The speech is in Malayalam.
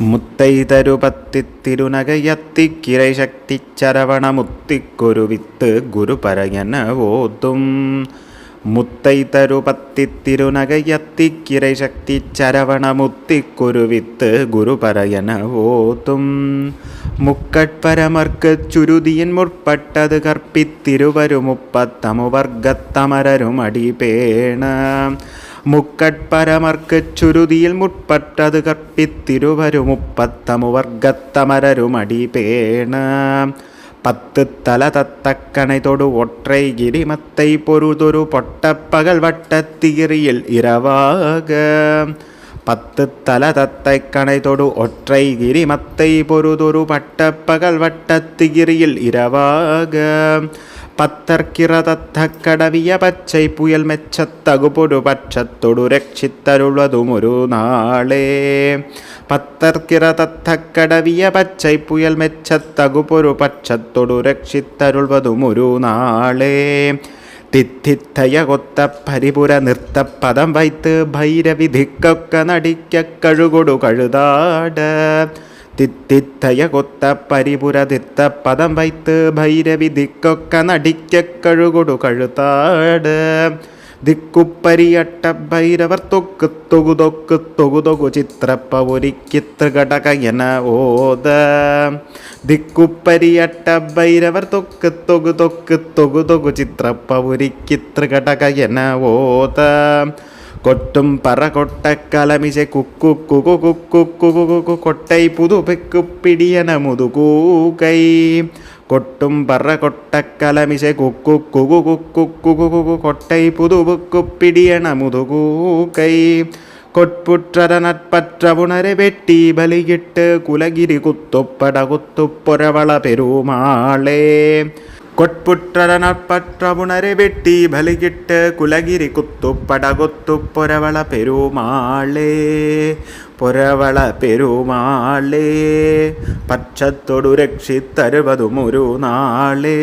മുത്തൈതരുപത്തിത്തിരുനകയത്തിക്കിരൈ ശക്തിച്ചരവണ മുത്തിക്കൊരു വിത്ത് ഗുരുപരയന ഓതും. മുത്തൈതരുപത്തിത്തിരുനകയത്തിക്കിരൈ ശക്തിച്ചരവണ മുത്തിക്കൊരു വിത്ത് ഗുരുപരയന ഓതും. മുക്കട്പരമർക്ക് ചുരുതിയൻ മുற்பട്ടത് കർപ്പിത്തിരുവരുമുപ്പത്തമുവർഗത്തമരരും അടിപേണ മുക്കട്പരമർക്കു ചുരുതിയിൽ മുട്പറ്റത് കർപ്പിത്തിരുവരു മുപ്പത്തമു വർഗത്തമരരുമടിപേണ பத்து தல தத்தக்கணை தொடு ஒற்றை கிரிமத்தை பொருதொரு பொட்டப்பகல் வட்டத்திகிரியில் இரவாக பத்து தல தத்தை கணை தொடு ஒற்றை கிரிமத்தை பொருதொரு பட்டப்பகல் வட்டத்திகிரியில் இரவாக പത്തർക്കിറതത്തക്കടവിയ പച്ചൈ പുയൽ മെച്ചത്തകുപൊരു പക്ഷത്തൊടു രക്ഷിത്തരുള്ളതും ഒരു നാളെ. പത്തർക്കിറതത്തക്കടവിയ പച്ചൈ പുയൽ മെച്ചത്തകുപൊരു പക്ഷത്തൊടു രക്ഷിത്തരുള്ളതുമൊരു നാളെ. തിത്തിത്തയ കൊത്ത പരിപുര നൃത്തപ്പദം വൈത്ത് ഭൈരവിധിക്കൊക്കെ നടിക്ക കഴുകൊടു കഴുതാട്. തിത്തിത്തയ പരിപുരതിത്ത പരിപുര തിത്ത പദം വൈത്ത് ഭൈരവിധിക്കൊക്കെ നടിക്ക കഴുകൊടു കഴുതാട് ദിക്കുപ്പരിയട്ട ഭൈരവർ തൊക്ക് തൊകുതൊക്ക് തൊകുതൊകു ചിത്രപ്പ തൊകു ചിത്രപ്പവൊരിക്കിത്രകടകയന ഓത. ദിക്കുപ്പരിയട്ട ഭൈരവർ തൊക്ക് തൊകുതൊക്ക് തൊകുതൊകു ചിത്രപ്പ തൊകു ചിത്രപ്പവൊരിക്കിത്രകടകയന ഓത. கொட்டும் பற கொட்ட கலமிசை குக்கு குகு குக்கு குகு கொட்டை புது பெக்கு பிடியன முது கூகை கொட்டும் பற கொட்ட கலமிசை குக்கு குகு குக்கு குகு கொட்டை புது புக்கு பிடியன முது கூகை ಕೊಟ್ಪುಟ್ರರ ನಟ್ಪತ್ರವುಣರೆ ಬೆಟ್ಟಿ ಬಲಿಗಿಟ್ಟು ಕುಲಗಿರಿ ಕುತ್ತೊಪ್ಪಡ ಕುತ್ತುಪ್ಪೊರವಳ ಪೆರುಮಾಳೆ ಕೊಟ್ಪುಟ್ರರನಪ್ಪಟ್ಟ ಬುಣರೆ ಬೆಟ್ಟಿ ಬಲಿಗಿಟ್ಟ ಕುಲಗಿರಿ ಕುತ್ತು ಪಡಗೊತ್ತು ಪೊರವಳ ಪೆರುಮಾಳೆ പൊരവള പെരുമാളേ പച്ചത്തൊടു രക്ഷിത്തരുവതു മുരുനാളേ